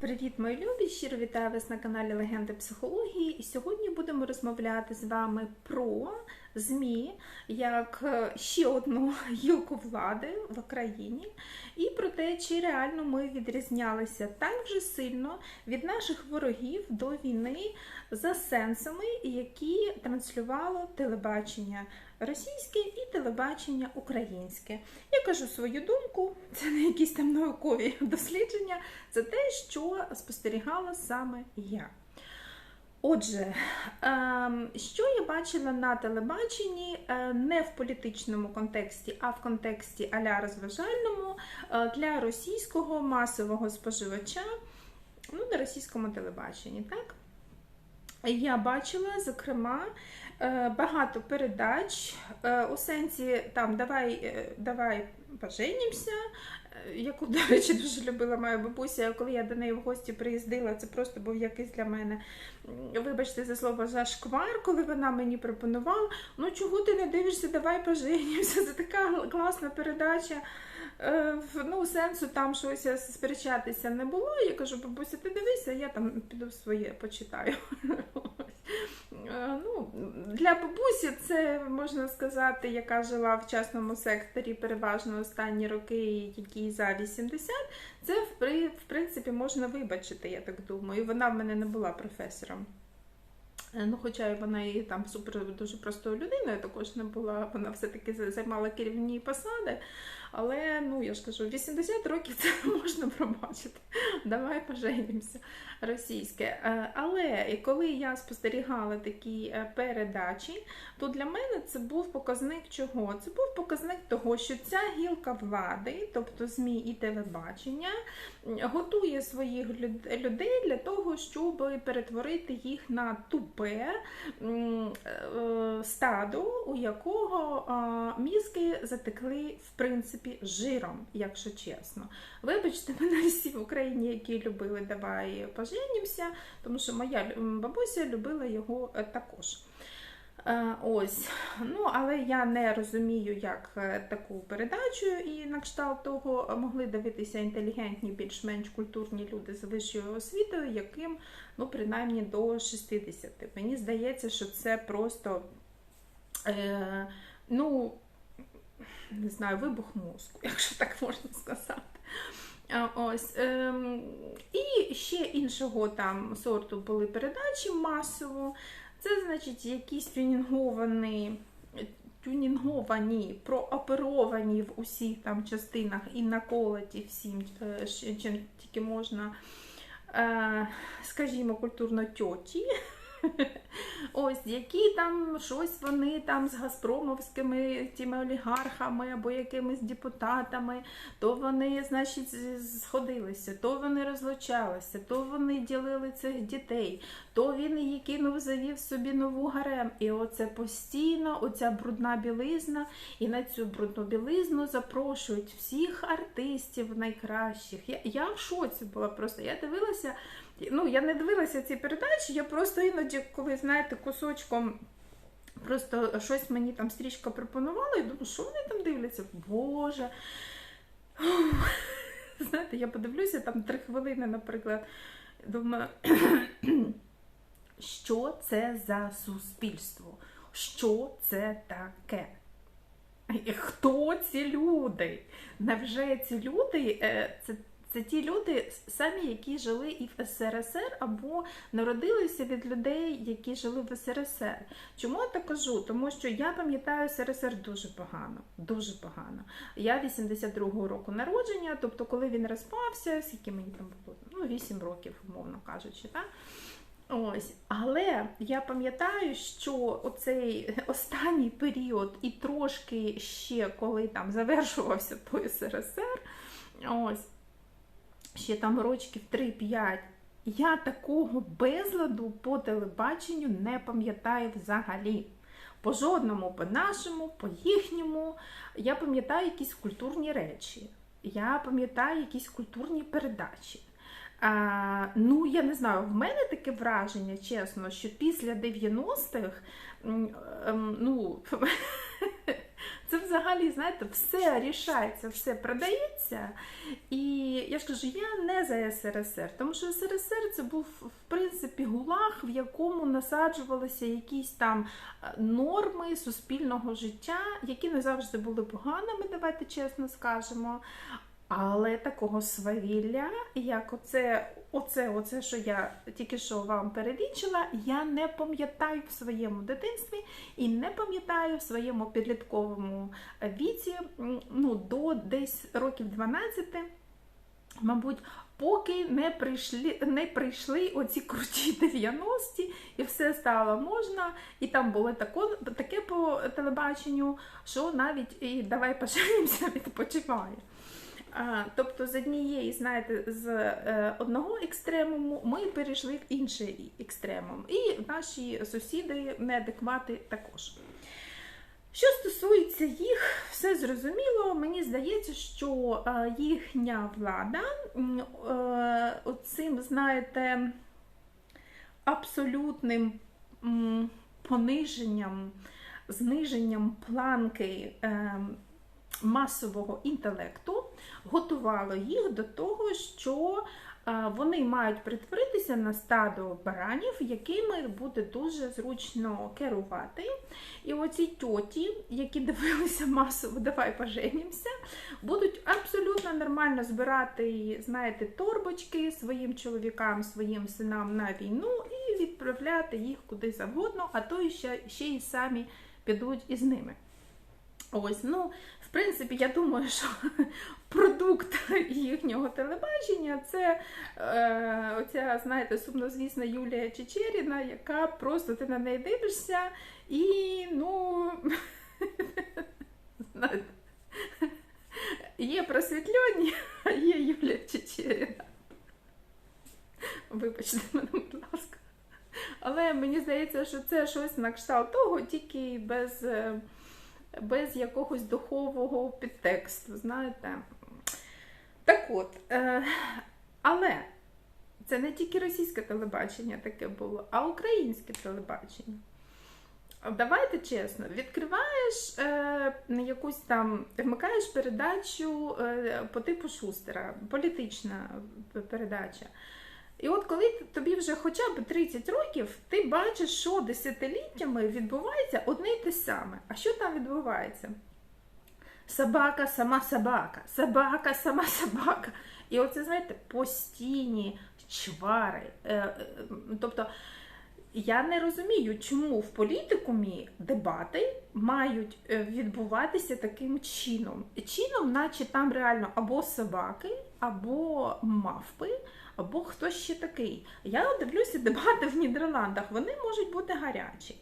Привіт, мої любі! Щиро вітаю вас на каналі Легенди психології. І сьогодні будемо розмовляти з вами про ЗМІ як е, ще одну гілку влади в Україні, і про те, чи реально ми відрізнялися так же сильно від наших ворогів до війни за сенсами, які транслювало телебачення російське і телебачення українське. Я кажу свою думку, це не якісь там наукові дослідження, це те, що спостерігала саме я. Отже, ем, що я бачила на телебаченні е, не в політичному контексті, а в контексті аля розважальному е, для російського масового споживача ну, на російському телебаченні. так? Я бачила, зокрема, е, багато передач у сенсі там давай давай поженімося, яку, до речі, дуже любила моя бабуся. Коли я до неї в гості приїздила, це просто був якийсь для мене, вибачте за слово, зашквар, коли вона мені пропонувала. Ну чого ти не дивишся, давай поженімося. Це така класна передача. Е, ну, Сенсу там щось сперечатися не було. Я кажу, бабуся, ти дивися, я там піду своє почитаю. Е, ну, Для бабусі це можна сказати, яка жила в частному секторі переважно останні роки, які за 80, це в принципі можна вибачити, я так думаю. Вона в мене не була професором. Е, ну, Хоча вона і там супер дуже простою людиною також не була, вона все-таки займала керівні посади. Але ну я ж кажу, 80 років це можна пробачити. Давай поженімося російське. Е, але коли я спостерігала такі е, передачі, то для мене це був показник чого? Це був показник того, що ця гілка влади, тобто ЗМІ і телебачення, готує своїх людей для того, щоб перетворити їх на тупе е, стадо, у якого мізки затекли в принципі жиром, якщо чесно. Вибачте, мене всі в Україні, які любили давай поженімося, тому що моя бабуся любила його е, також. Е, ось, ну, але я не розумію, як е, таку передачу і на кшталт того могли дивитися інтелігентні, більш-менш культурні люди з вищою освітою, яким ну, принаймні до 60. Мені здається, що це просто е, ну, не знаю, вибух мозку, якщо так можна сказати. Ось. Ем, І ще іншого там сорту були передачі масово. Це, значить, якісь тюнінговані, тюнінговані, прооперовані в усіх там частинах і наколоті всім, е, чим тільки можна, е, скажімо, культурно тьоті. Ось, які там щось вони там з Газпромовськими тими олігархами або якимись депутатами, то вони, значить, сходилися, то вони розлучалися, то вони ділили цих дітей, то він її кинув, завів собі нову гарем. І оце постійно, оця брудна білизна, і на цю брудну білизну запрошують всіх артистів найкращих. Я, я в шоці була просто. Я дивилася. Ну, я не дивилася ці передачі, я просто іноді, коли, знаєте, кусочком просто щось мені там стрічка пропонувала, і думаю, що вони там дивляться? Боже. Знаєте, я подивлюся там три хвилини, наприклад. Думаю, що це за суспільство? Що це таке? Хто ці люди? Невже ці люди? Е, це це ті люди, самі, які жили і в СРСР, або народилися від людей, які жили в СРСР. Чому я так кажу? Тому що я пам'ятаю СРСР дуже погано. Дуже погано. Я 82-го року народження, тобто, коли він розпався, скільки мені там було? Ну, 8 років, умовно кажучи. так? Ось, але я пам'ятаю, що оцей останній період, і трошки ще коли там завершувався той СРСР, ось ще там рочків 3-5. Я такого безладу по телебаченню не пам'ятаю взагалі. По жодному, по нашому, по їхньому. Я пам'ятаю якісь культурні речі. Я пам'ятаю якісь культурні передачі. А, Ну, я не знаю, в мене таке враження, чесно, що після 90-х, ем, ну, Це взагалі, знаєте, все рішається, все продається. І я ж кажу, я не за СРСР, тому що СРСР це був в принципі гулаг, в якому насаджувалися якісь там е, норми суспільного життя, які не завжди були поганими, давайте чесно скажемо. Але такого свавілля, як оце, оце, оце, що я тільки що вам перелічила, я не пам'ятаю в своєму дитинстві і не пам'ятаю в своєму підлітковому віці, ну, до десь років 12, мабуть, поки не прийшли, не прийшли оці круті 90-ті, і все стало можна. І там було тако, таке по телебаченню, що навіть і давай поженимося відпочиває. Тобто з однієї, знаєте, з е, одного екстремуму ми перейшли в інший екстремум. І наші сусіди неадеквати також. Що стосується їх, все зрозуміло. Мені здається, що е, їхня влада е, знаєте, абсолютним пониженням, зниженням планки е, масового інтелекту готувало їх до того, що е, вони мають притворитися на стадо баранів, якими буде дуже зручно керувати. І оці тьоті, які дивилися масово, давай поженімося, будуть абсолютно нормально збирати, знаєте, торбочки своїм чоловікам, своїм синам на війну і відправляти їх куди завгодно, а то ще, ще й самі підуть із ними. Ось, ну, в принципі, я думаю, що продукт їхнього телебачення це е, оця, знаєте, сумнозвісна Юлія Чечеріна, яка просто ти на неї дивишся і, ну, є просвітлені, а є Юлія Чечеріна. Вибачте мене, будь ласка. Але мені здається, що це щось на кшталт того, тільки без. Без якогось духового підтексту, знаєте. Так от, е, але це не тільки російське телебачення таке було, а українське телебачення. Давайте чесно, відкриваєш е, якусь там, вмикаєш передачу е, по типу Шустера, політична передача. І от коли тобі вже хоча б 30 років, ти бачиш, що десятиліттями відбувається одне й те саме. А що там відбувається? Собака, сама собака, собака, сама собака. І оце, знаєте, постійні чвари. Е, е, Тобто я не розумію, чому в політикумі дебати мають е, відбуватися таким чином. Чином, наче там реально або собаки, або мавпи або хтось ще такий. Я дивлюся дебати в Нідерландах, вони можуть бути гарячі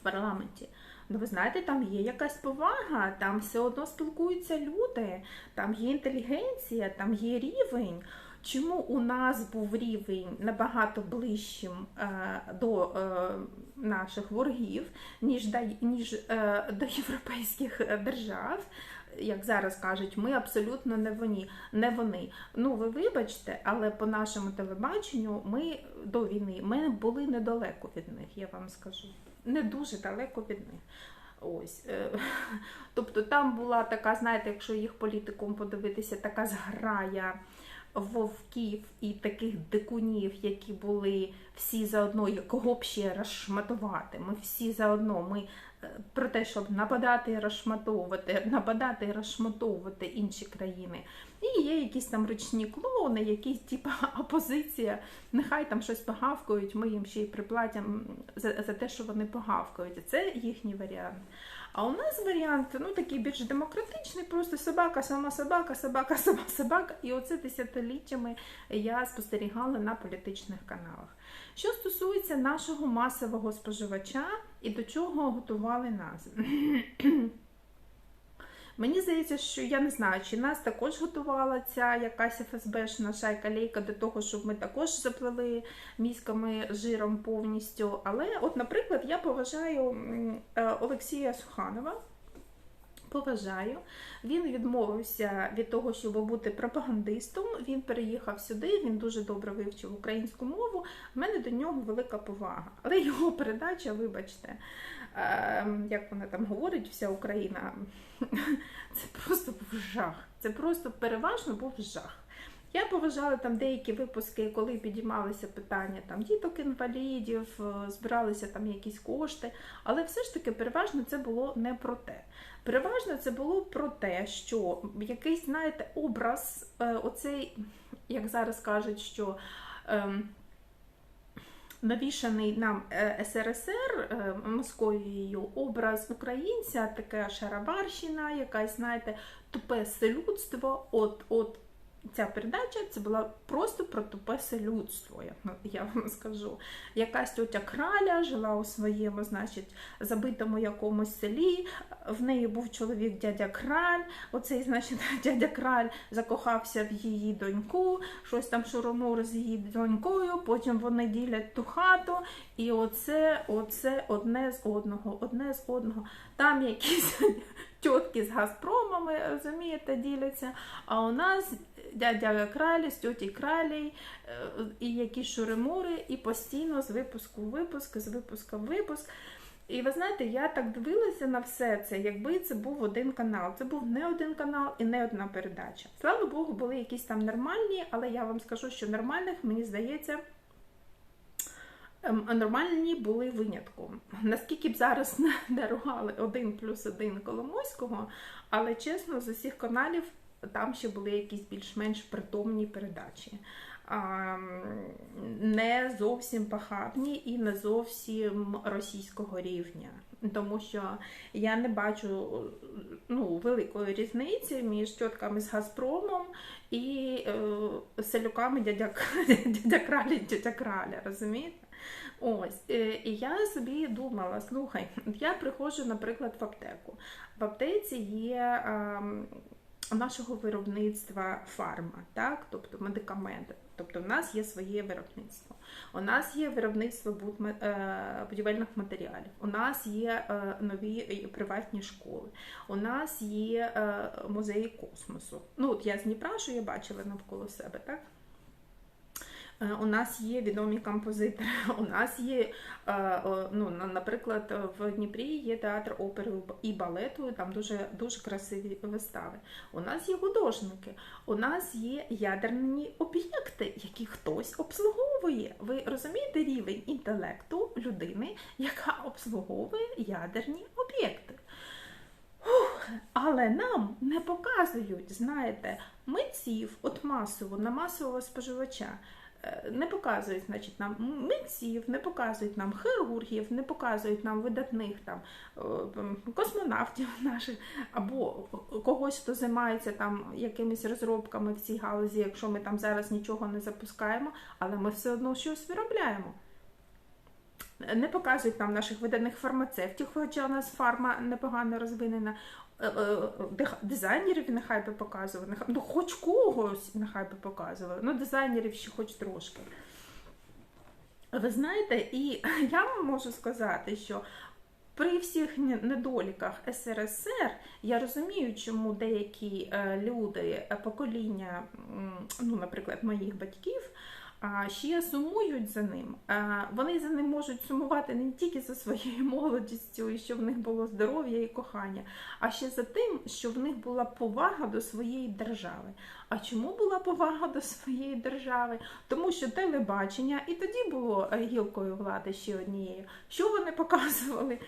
в парламенті. Ну, ви знаєте, там є якась повага, там все одно спілкуються люди, там є інтелігенція, там є рівень. Чому у нас був рівень набагато ближчим е, до е, наших ворогів, ніж, ніж е, до європейських держав? Як зараз кажуть, ми абсолютно не вони. не вони. Ну, ви вибачте, але по нашому телебаченню ми до війни ми були недалеко від них, я вам скажу. Не дуже далеко від них. Ось. е, Тобто там була така, знаєте, якщо їх політиком подивитися, така зграя вовків і таких дикунів, які були всі заодно, кого б ще розшматувати. Ми всі заодно. Ми е, про те, щоб нападати і розшматовувати, нападати і розшматовувати інші країни. І є якісь там ручні клоуни, якісь типа опозиція, нехай там щось погавкають, ми їм ще й приплатимо за, за те, що вони погавкають. Це їхній варіант. А у нас варіант ну такий більш демократичний, просто собака, сама собака, собака, сама собака. І оце десятиліттями я спостерігала на політичних каналах. Що стосується нашого масового споживача і до чого готували нас. Мені здається, що я не знаю, чи нас також готувала ця якась ФСБшна шайка лейка до того, щоб ми також заплели мізками жиром повністю. Але, от, наприклад, я поважаю е, Олексія Суханова. Поважаю. Він відмовився від того, щоб бути пропагандистом. Він переїхав сюди, він дуже добре вивчив українську мову. У мене до нього велика повага. Але його передача, вибачте, як вона там говорить, вся Україна, це просто був жах. Це просто переважно був жах. Я поважала там деякі випуски, коли підіймалися питання там діток інвалідів, е, збиралися там якісь кошти, але все ж таки переважно це було не про те. Переважно це було про те, що якийсь, знаєте, образ, е, оцей, як зараз кажуть, що ем, навішаний нам е, СРСР е, Московією образ українця, така шароварщина, якась, знаєте, тупе селюдство, от, от Ця передача це була просто про тупе людство, як я вам скажу. Якась тьотя краля жила у своєму, значить, забитому якомусь селі. В неї був чоловік дядя Краль. Оцей, значить, дядя Краль закохався в її доньку, щось там шуромур з її донькою. Потім вони ділять ту хату, і оце, оце одне з одного, одне з одного. Там якісь тітки з Газпромами, розумієте, діляться. А у нас дядя кралі, з тьоті кралі, е, і якісь шуримури, і постійно з випуску в випуск, з випуска в випуск. І ви знаєте, я так дивилася на все це, якби це був один канал. Це був не один канал і не одна передача. Слава Богу, були якісь там нормальні, але я вам скажу, що нормальних, мені здається, ем, нормальні були винятком. Наскільки б зараз не дарували один плюс один Коломойського, але чесно, з усіх каналів там ще були якісь більш-менш притомні передачі. Не зовсім пахабні і не зовсім російського рівня. Тому що я не бачу ну, великої різниці між тітками з Газпромом і е, селюками дядя, дядя Кралі дядя Краля, розумієте? Ось, е, І я собі думала: слухай, я приходжу, наприклад, в аптеку. В аптеці є. Е, нашого виробництва фарма, так? тобто медикаменти. Тобто в нас є своє виробництво. У нас є виробництво е, будівельних матеріалів, у нас є е, нові приватні школи, у нас є музеї космосу. Ну, от Я з Дніпра, що я бачила навколо себе. так? Е, у нас є відомі композитори. У нас є, е, ну, наприклад, в Дніпрі є театр опери і балету, там дуже дуже красиві вистави. У нас є художники, у нас є ядерні об'єкти, які хтось обслуговує. Ви розумієте рівень інтелекту людини, яка обслуговує ядерні об'єкти. Але нам не показують, знаєте, митців от масово на масового споживача. Е, не показують значить, нам митців, не показують нам хірургів, не показують нам видатних там е, космонавтів наших, або когось, хто займається там якимись розробками в цій галузі, якщо ми там зараз нічого не запускаємо, але ми все одно щось виробляємо. Не показують нам наших видатних фармацевтів, хоча у нас фарма непогано розвинена. Е, е, дизайнерів нехай би показували, ну хоч когось нехай би показували, ну дизайнерів ще хоч трошки. Ви знаєте, і я вам можу сказати, що при всіх недоліках СРСР я розумію, чому деякі е, люди, покоління, ну, наприклад, моїх батьків, ще сумують за ним. Вони за ним можуть сумувати не тільки за своєю молодістю, і що в них було здоров'я і кохання, а ще за тим, що в них була повага до своєї держави. А чому була повага до своєї держави? Тому що телебачення і тоді було е, гілкою влади ще однією. Що вони показували?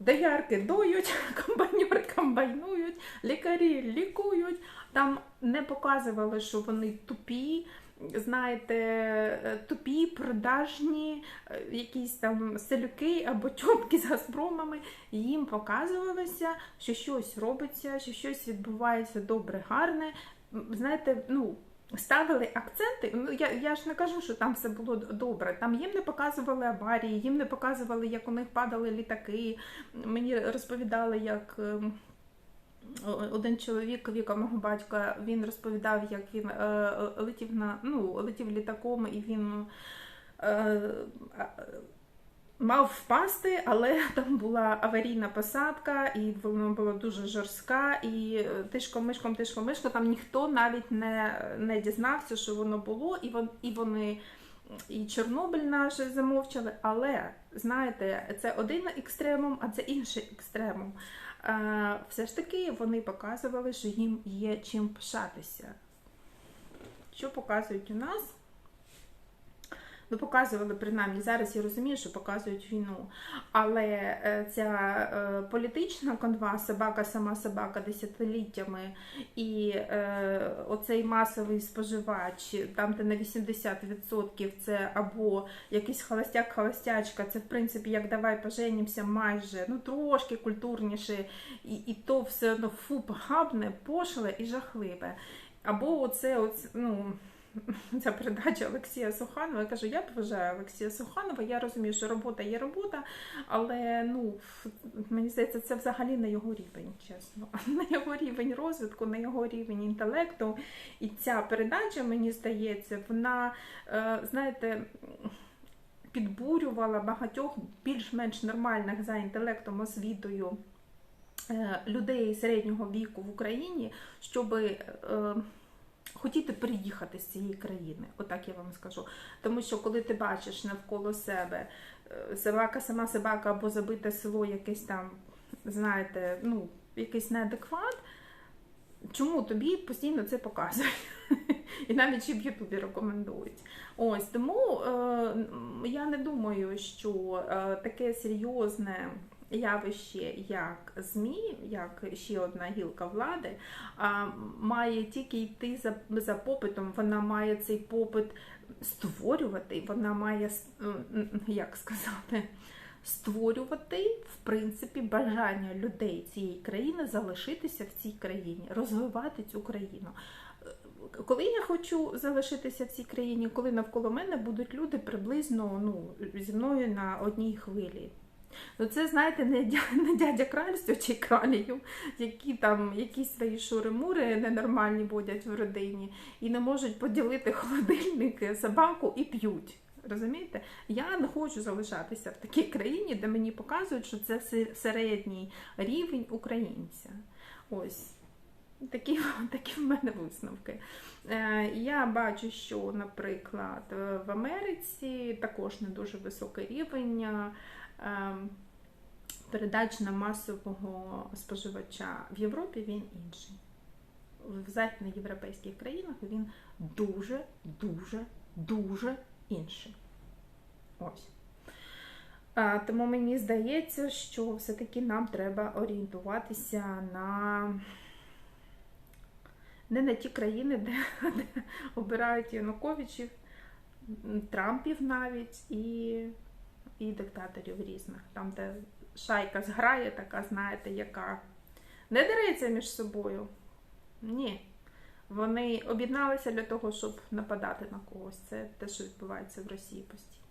Доярки доють, комбайнери комбайнують, лікарі лікують. Там не показували, що вони тупі знаєте, е, тупі, продажні, е, якісь там селюки або тьотки з газпромами, їм показувалося, що щось робиться, що щось відбувається добре, гарне. Знаєте, ну. Ставили акценти, ну я я ж не кажу, що там все було добре. Там їм не показували аварії, їм не показували, як у них падали літаки. Мені розповідали, як ем, один чоловік, віка мого батька, він розповідав, як він е, летів на ну, летів літаком, і він е, мав впасти, але там була аварійна посадка, і вона була дуже жорстка. І е, тишком-мишком, тишком-мишком, там ніхто навіть не, не дізнався, що воно було, і, вон, і вони. І Чорнобиль наш замовчали, але знаєте, це один екстремум, а це інший екстремум. Все ж таки вони показували, що їм є чим пишатися. Що показують у нас? Ну, показували принаймні зараз. Я розумію, що показують війну. Але е, ця е, політична конва, собака, сама собака десятиліттями, і е, оцей масовий споживач, там де на 80% це або якийсь холостяк-холостячка, це в принципі як давай поженімося майже, ну трошки культурніше, і, і то все одно фу, погабне, пошле і жахливе. Або оце, оце ну. Ця передача Олексія Суханова. Я кажу, я поважаю Олексія Суханова. Я розумію, що робота є робота, але ну мені здається, це взагалі не його рівень, чесно. На його рівень розвитку, на його рівень інтелекту. І ця передача, мені здається, вона, е, знаєте, підбурювала багатьох більш-менш нормальних за інтелектом освітою. е, Людей середнього віку в Україні, щоб хотіти приїхати з цієї країни, отак я вам скажу. Тому що коли ти бачиш навколо себе е, собака, сама собака або забите село, якесь там, знаєте, ну, якийсь неадекват, чому тобі постійно це показують? І навіть ще в Ютубі рекомендують. Ось тому е, я не думаю, що е, таке серйозне явище, як ЗМІ, як ще одна гілка влади, має тільки йти за, за попитом, вона має цей попит створювати, вона має, як сказати, створювати, в принципі, бажання людей цієї країни залишитися в цій країні, розвивати цю країну. Коли я хочу залишитися в цій країні, коли навколо мене будуть люди приблизно ну, зі мною на одній хвилі. Ну, це, знаєте, не дядя, не дядя кральство чи кралію, які там якісь свої шури-мури ненормальні водять в родині і не можуть поділити холодильник, собаку і п'ють. Розумієте? Я не хочу залишатися в такій країні, де мені показують, що це середній рівень українця. Ось. Такі такі в мене висновки. Е, Я бачу, що, наприклад, в Америці також не дуже високий рівень Ем, передач на масового споживача в Європі він інший. В західноєвропейських країнах він дуже, дуже, дуже інший. Ось. Тому мені здається, що все-таки нам треба орієнтуватися на не на ті країни, де, де обирають Януковичів, Трампів навіть і і диктаторів різних, там, де шайка зграє, така, знаєте, яка не дереться між собою. Ні. Вони об'єдналися для того, щоб нападати на когось. Це те, що відбувається в Росії постійно.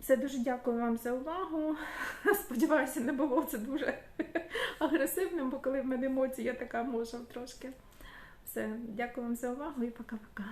Все, дуже дякую вам за увагу. Сподіваюся, не було це дуже агресивним, бо коли в мене емоції, я така можу трошки. Все, дякую вам за увагу і пока-пока.